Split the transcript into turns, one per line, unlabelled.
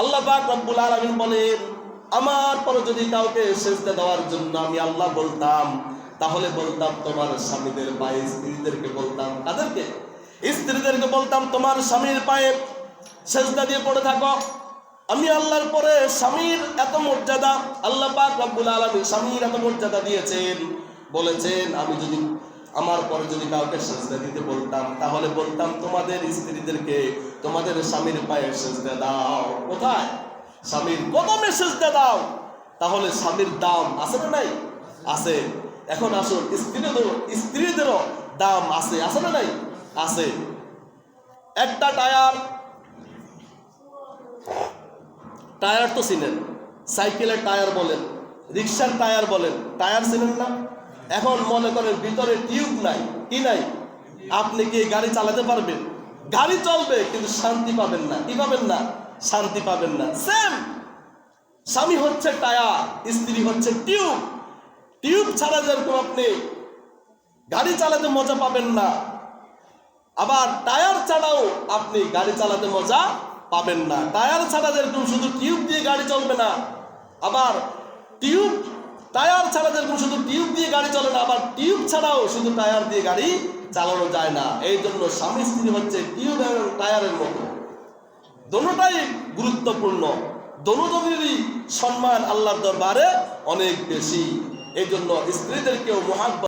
আল্লাহ পাক রব্বুল আলামিন বলেন, আমার পরে যদি কাউকে সেজদা দেওয়ার জন্য আমি আল্লাহ বলতাম, তাহলে বলতাম তোমার স্বামীদের পায়ে, স্ত্রীদেরকে বলতাম। তাদেরকে স্ত্রীদেরকে বলতাম, তোমার স্বামীর পায়ে সেজদা দিয়ে পড়ে থাকো। আমি আল্লাহর পরে স্বামীর এত মর্যাদা, আল্লাহ পাক রব্বুল আলামিন স্বামীর এত মর্যাদা দিয়েছেন, বলেছেন, আমি যদি আমার পরে যদি কাউকে সেজদা দিতে বলতাম, তাহলে বলতাম, তোমাদের স্ত্রীদেরকে তোমাদের স্বামীর পায়ে সেজদা দাও। কোথায়? স্বামীর কদমে সেজদা দাও। তাহলে স্বামীর দাম আছে না নাই? আছে। এখন আসুন স্ত্রীদেরও স্ত্রীদেরও দাম আছে আছে না নাই? আছে। একটা টায়ার টায়ার তো চিনেন। সাইকেলের টায়ার বলেন, রিক্সার টায়ার বলেন, টায়ার চিনেন না? এখন মনে করেন ভিতরে টিউব নাই, কি নাই? আপনি কি গাড়ি চালাতে পারবেন? গাড়ি চলবে, কিন্তু শান্তি পাবেন না। কি পাবেন না? শান্তি পাবেন না। সেম স্বামী হচ্ছে টায়ার, স্ত্রী হচ্ছে টিউব। টিউব ছাড়া যেরকম আপনি গাড়ি চালাতে মজা পাবেন না, আবার টায়ার ছাড়াও আপনি গাড়ি চালাতে মজা পাবেন না। টায়ার ছাড়া যেরকম শুধু টিউব দিয়ে গাড়ি চলবে না, আবার টিউব টায়ার ছাড়া যেরকম শুধু টিউব দিয়ে গাড়ি চলে না, আবার টিউব ছাড়াও শুধু টায়ার দিয়ে গাড়ি চালানো যায় না। এই জন্য স্বামী স্ত্রী হচ্ছে টিউব এবং টায়ারের মতো। দোনোটাই গুরুত্বপূর্ণ। দোনোজনেরই সম্মান আল্লাহর দরবারে অনেক বেশি। এই জন্য স্ত্রীদেরকেও মহাব্বত